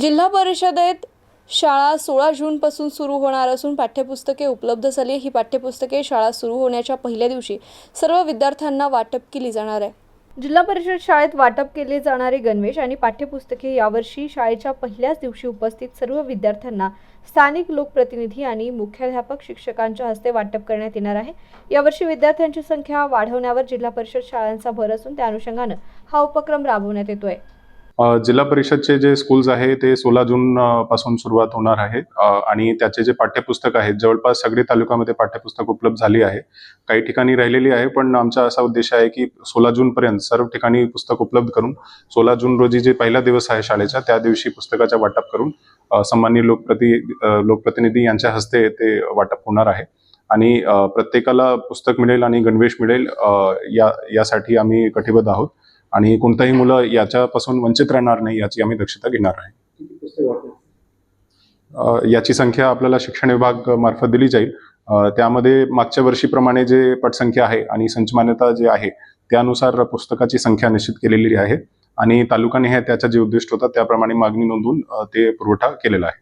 जिल्हा परिषदेत शाळा सोळा जूनपासून सुरू होणार असून पाठ्यपुस्तके उपलब्ध झाली ही पाठ्यपुस्तके शाळा सुरू होण्याच्या पहिल्या दिवशी सर्व विद्यार्थ्यांना वाटप केली जाणार आहे. जिल्हा परिषद शाळेत वाटप केले जाणारे गणवेश आणि पाठ्यपुस्तके यावर्षी शाळेच्या पहिल्याच दिवशी उपस्थित सर्व विद्यार्थ्यांना स्थानिक लोकप्रतिनिधी आणि मुख्याध्यापक शिक्षकांच्या हस्ते वाटप करण्यात येणार आहे. यावर्षी विद्यार्थ्यांची संख्या वाढवण्यावर जिल्हा परिषद शाळांचा भर असून त्या अनुषंगानं हा उपक्रम राबवण्यात येतोय. आहे जिल्हा परिषदचे जे स्कूल्स आहे ते सोळा जून पासून सुरुवात होणार आहे आणि त्याचे जे पाठ्यपुस्तक आहेत जवळपास सगळे तालुक्यामध्ये पाठ्यपुस्तक उपलब्ध झाली आहे. काही ठिकाणी राहिलेली आहे पण आमचा असा उद्देश आहे की सोळा जून पर्यंत सर्व ठिकाणी पुस्तक उपलब्ध करून सोळा जून रोजी जे पहिला दिवस आहे शाळेचा त्या दिवशी पुस्तकाचा वाटप करून अ, सन्माननीय लोकप्रति लोकप्रतिनिधी यांच्या हस्ते ते वाटप होणार आहे. आणि प्रत्येकाला पुस्तक मिळेल आणि गणवेश मिळेल या यासाठी आम्ही कटिबद्ध आहोत. आणि कोणताही मुलं याच्यापासून वंचित राहणार नाही याची आम्ही दक्षता घेणार आहे. याची संख्या आपल्याला शिक्षण विभाग मार्फत दिली जाईल. त्यामध्ये मागच्या वर्षीप्रमाणे जे पटसंख्या आहे आणि संचमान्यता जे आहे त्यानुसार पुस्तकाची संख्या निश्चित केलेली आहे. आणि तालुकाने हे त्याचा जे उद्दिष्ट होता त्याप्रमाणे मागणी नोंदवून ते पुरवठा केलेला आहे.